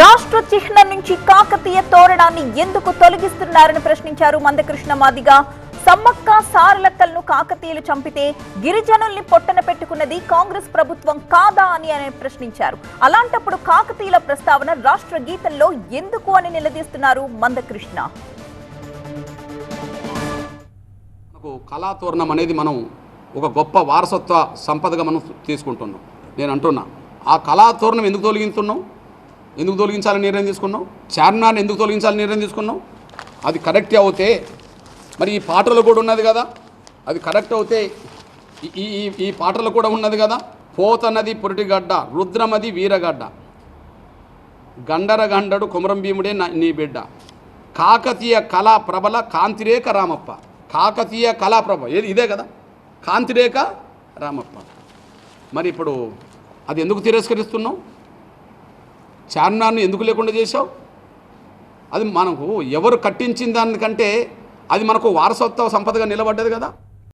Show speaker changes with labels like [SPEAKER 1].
[SPEAKER 1] రాష్ట్ర చిహ్నం నుంచి కాకతీయ తోరణాన్ని ఎందుకు తొలగిస్తున్నారని ప్రశ్నించారు మందకృష్ణ మాదిగా. సమ్మక్క సారలక్కలను కాకతీయులు చంపితే గిరిజనుల్ని పొట్టన పెట్టుకున్నది కాంగ్రెస్ ప్రభుత్వం కాదా అని ఆయన ప్రశ్నించారు. అలాంటప్పుడు కాకతీయుల ప్రస్తావన రాష్ట్ర గీతంలో ఎందుకు అని నిలదీస్తున్నారు మందకృష్ణ.
[SPEAKER 2] కళాతోరణం అనేది మనం ఒక గొప్ప వారసత్వ సంపదగా మనం తీసుకుంటున్నాం. నేను అంటున్నా ఆ కళాతోరణం ఎందుకు తొలగిస్తున్నాం ఎందుకు తొలగించాలని నిర్ణయం తీసుకున్నాం చార్మినార్ని ఎందుకు తొలగించాలని నిర్ణయం తీసుకున్నాం అది కరెక్ట్ అవుతే మరి ఈ పాటలు కూడా ఉన్నది కదా? అది కరెక్ట్ అవుతే ఈ- ఈ ఈ పాటలు కూడా ఉన్నది కదా? పోతన్నది పొరిటిగడ్డ రుద్రమది వీరగడ్డ గండర గండడు కుమరం భీముడే నా- నీ బిడ్డ. కాకతీయ కళా ప్రబల కాంతిరేఖ రామప్ప. కాకతీయ కళా ప్రభ ఏది ఇదే కదా? కాంతిరేఖ రామప్ప. మరి ఇప్పుడు అది ఎందుకు తిరస్కరిస్తున్నాం చార్మినార్ని ఎందుకు లేకుండా చేశావు? అది మనకు ఎవరు కట్టించిన దానికంటే అది మనకు వారసత్వ సంపదగా నిలబడ్డది కదా.